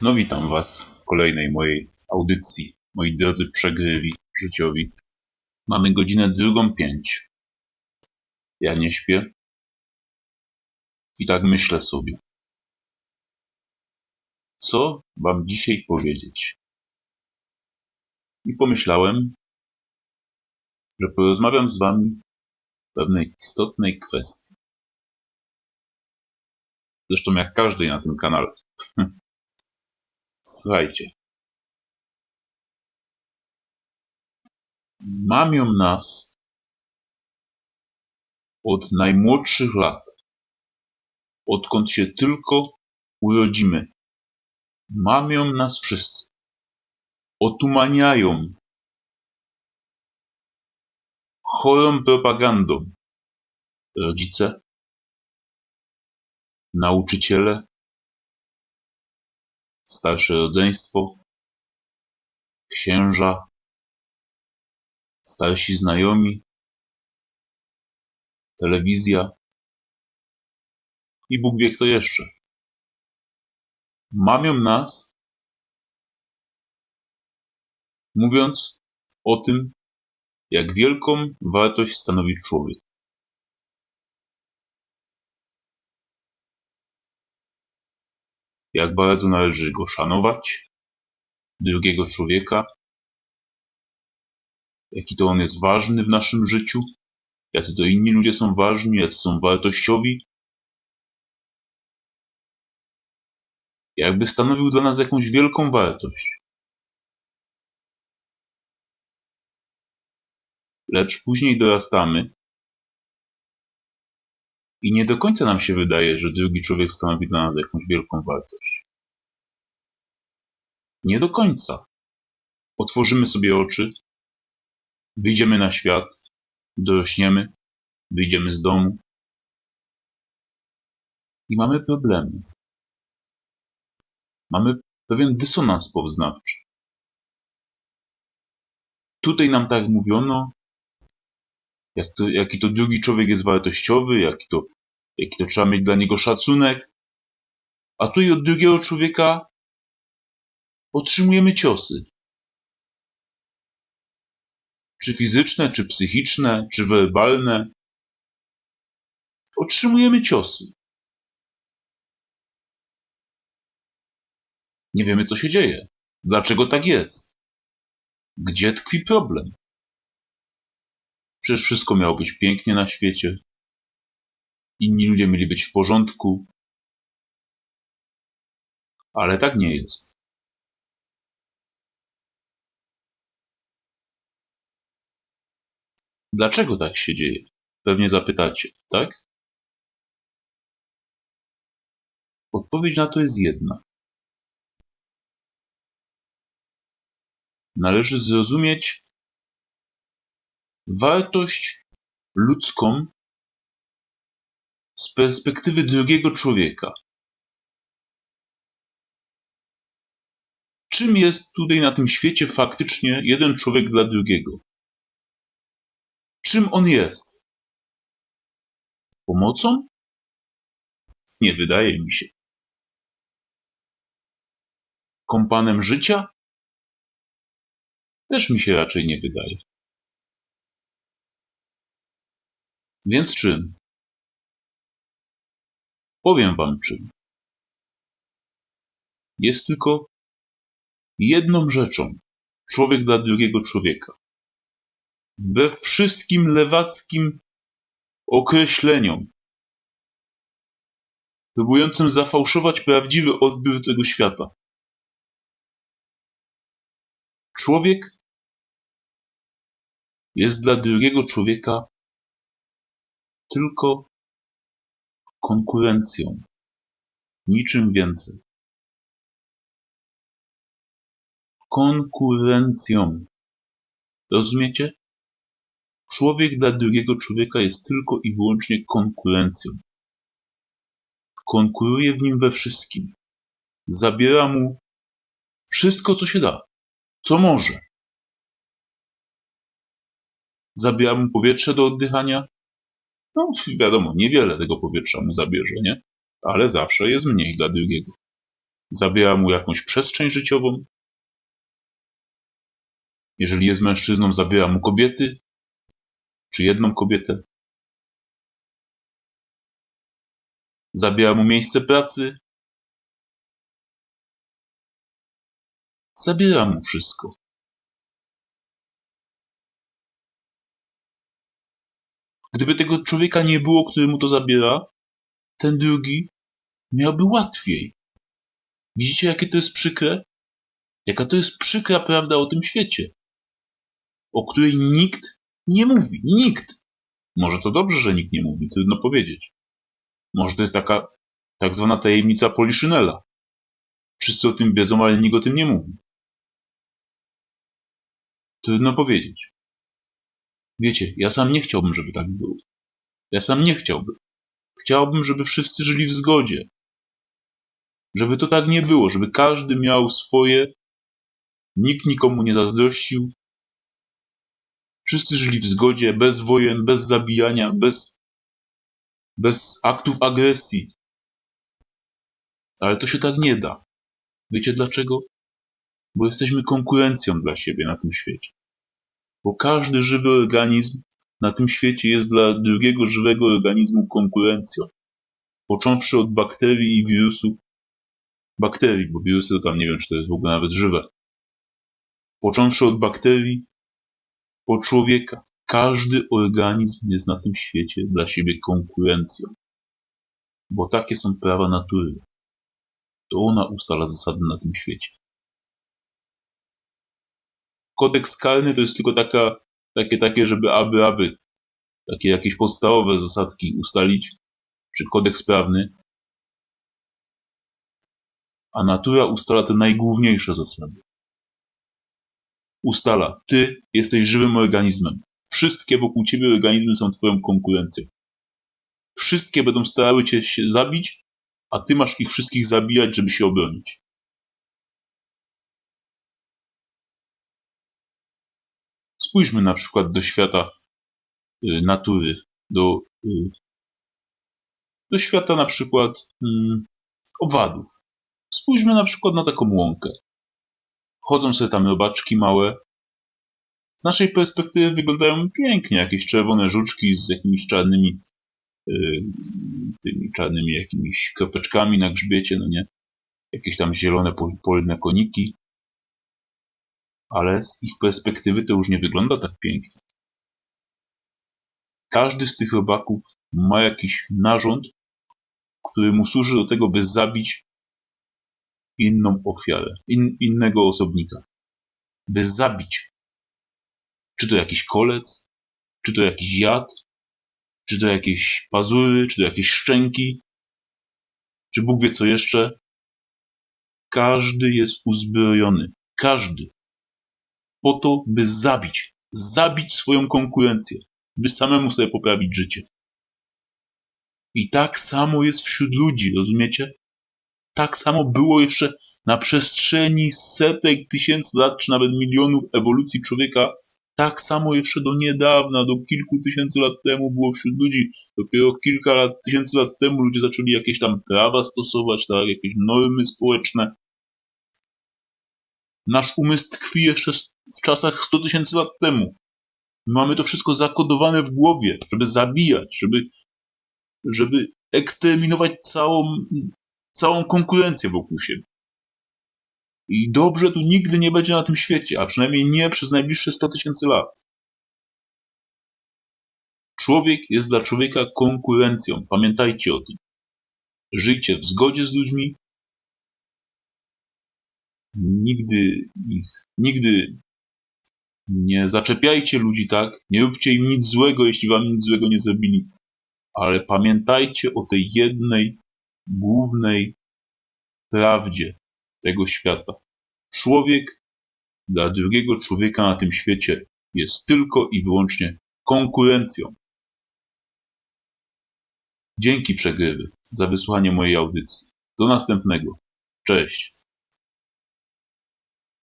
No witam Was w kolejnej mojej audycji, moi drodzy przegrywi życiowi. Mamy godzinę drugą pięć. Ja nie śpię. I tak myślę sobie. Co Wam dzisiaj powiedzieć? I pomyślałem, że porozmawiam z Wami o pewnej istotnej kwestii. Zresztą jak każdej na tym kanale. Słuchajcie. Mamią nas od najmłodszych lat, odkąd się tylko urodzimy. Mamią nas wszyscy. Otumaniają chorą propagandą. Rodzice, nauczyciele, starsze rodzeństwo, księża, starsi znajomi, telewizja i Bóg wie kto jeszcze. Mamią nas, mówiąc o tym, jak wielką wartość stanowi człowiek. Jak bardzo należy go szanować, drugiego człowieka, jaki to on jest ważny w naszym życiu, jacy to inni ludzie są ważni, jacy są wartościowi, jakby stanowił dla nas jakąś wielką wartość. Lecz później dorastamy i nie do końca nam się wydaje, że drugi człowiek stanowi dla nas jakąś wielką wartość. Nie do końca. Otworzymy sobie oczy, wyjdziemy na świat, dorośniemy, wyjdziemy z domu i mamy problemy. Mamy pewien dysonans poznawczy. Tutaj nam tak mówiono, jak to, jaki to drugi człowiek jest wartościowy, jaki to, jaki to trzeba mieć dla niego szacunek. A tu i od drugiego człowieka otrzymujemy ciosy. Czy fizyczne, czy psychiczne, czy werbalne. Otrzymujemy ciosy. Nie wiemy, co się dzieje. Dlaczego tak jest? Gdzie tkwi problem? Przecież wszystko miało być pięknie na świecie. Inni ludzie mieli być w porządku. Ale tak nie jest. Dlaczego tak się dzieje? Pewnie zapytacie, tak? Odpowiedź na to jest jedna. Należy zrozumieć wartość ludzką z perspektywy drugiego człowieka. Czym jest tutaj na tym świecie faktycznie jeden człowiek dla drugiego? Czym on jest? Pomocą? Nie wydaje mi się. Kompanem życia? Też mi się raczej nie wydaje. Więc czym? Powiem wam czym. Jest tylko jedną rzeczą człowiek dla drugiego człowieka. Wbrew wszystkim lewackim określeniom, próbującym zafałszować prawdziwy odbiór tego świata. Człowiek jest dla drugiego człowieka tylko konkurencją, niczym więcej. Konkurencją. Rozumiecie? Człowiek dla drugiego człowieka jest tylko i wyłącznie konkurencją. Konkuruje w nim we wszystkim. Zabiera mu wszystko, co się da, co może. Zabiera mu powietrze do oddychania, no, wiadomo, niewiele tego powietrza mu zabierze, nie? Ale zawsze jest mniej dla drugiego. zabiera mu jakąś przestrzeń życiową. Jeżeli jest mężczyzną, zabiera mu kobiety, czy jedną kobietę. Zabiera mu miejsce pracy. Zabiera mu wszystko. Gdyby tego człowieka nie było, który mu to zabiera, ten drugi miałby łatwiej. Widzicie, jakie to jest przykre? Jaka to jest przykra prawda o tym świecie, o której nikt nie mówi. Nikt. Może to dobrze, że nikt nie mówi, trudno powiedzieć. Może to jest taka tak zwana tajemnica Poliszynela. Wszyscy o tym wiedzą, ale nikt o tym nie mówi. Trudno powiedzieć. Wiecie, ja sam nie chciałbym, żeby tak było. Ja sam nie chciałbym. Chciałbym, żeby wszyscy żyli w zgodzie. Żeby to tak nie było, żeby każdy miał swoje, nikt nikomu nie zazdrościł. Wszyscy żyli w zgodzie, bez wojen, bez zabijania, bez, bez aktów agresji. Ale to się tak nie da. Wiecie dlaczego? Bo jesteśmy konkurencją dla siebie na tym świecie. Bo każdy żywy organizm na tym świecie jest dla drugiego żywego organizmu konkurencją. Począwszy od bakterii i wirusów, bakterii, bo wirusy to tam nie wiem, czy to jest w ogóle nawet żywe. Począwszy od bakterii, po człowieka. Każdy organizm jest na tym świecie dla siebie konkurencją. Bo takie są prawa natury. To ona ustala zasady na tym świecie. Kodeks karny to jest tylko taka, takie, takie, żeby aby, aby, takie jakieś podstawowe zasadki ustalić, czy kodeks prawny, a natura ustala te najgłówniejsze zasady. Ustala, ty jesteś żywym organizmem. Wszystkie wokół ciebie organizmy są twoją konkurencją. Wszystkie będą starały cię się zabić, a ty masz ich wszystkich zabijać, żeby się obronić. Spójrzmy na przykład do świata y, natury, do, y, do świata na przykład y, owadów. Spójrzmy na przykład na taką łąkę. Chodzą sobie tam robaczki małe. Z naszej perspektywy wyglądają pięknie, jakieś czerwone żuczki z jakimiś czarnymi yy, tymi czarnymi jakimiś kropeczkami na grzbiecie, no nie? Jakieś tam zielone polne koniki. Ale z ich perspektywy to już nie wygląda tak pięknie. Każdy z tych robaków ma jakiś narząd, który mu służy do tego, by zabić inną ofiarę, in, innego osobnika. By zabić. Czy to jakiś kolec, czy to jakiś jad, czy to jakieś pazury, czy to jakieś szczęki, czy Bóg wie co jeszcze. Każdy jest uzbrojony. Każdy. Po to, by zabić. Zabić swoją konkurencję. By samemu sobie poprawić życie. I tak samo jest wśród ludzi, rozumiecie? tak samo było jeszcze na przestrzeni setek tysięcy lat, czy nawet milionów ewolucji człowieka. Tak samo jeszcze do niedawna, do kilku tysięcy lat temu było wśród ludzi. Dopiero kilka lat, tysięcy lat temu ludzie zaczęli jakieś tam prawa stosować, tak, jakieś normy społeczne. Nasz umysł tkwi jeszcze w czasach 100 tysięcy lat temu. Mamy to wszystko zakodowane w głowie, żeby zabijać, żeby, żeby eksterminować całą całą konkurencję wokół siebie. I dobrze tu nigdy nie będzie na tym świecie, a przynajmniej nie przez najbliższe 100 tysięcy lat. Człowiek jest dla człowieka konkurencją. Pamiętajcie o tym. Żyjcie w zgodzie z ludźmi. Nigdy ich, nigdy nie zaczepiajcie ludzi tak. Nie róbcie im nic złego, jeśli wam nic złego nie zrobili. Ale pamiętajcie o tej jednej głównej prawdzie tego świata. Człowiek dla drugiego człowieka na tym świecie jest tylko i wyłącznie konkurencją. Dzięki przegrywy za wysłuchanie mojej audycji. Do następnego. Cześć.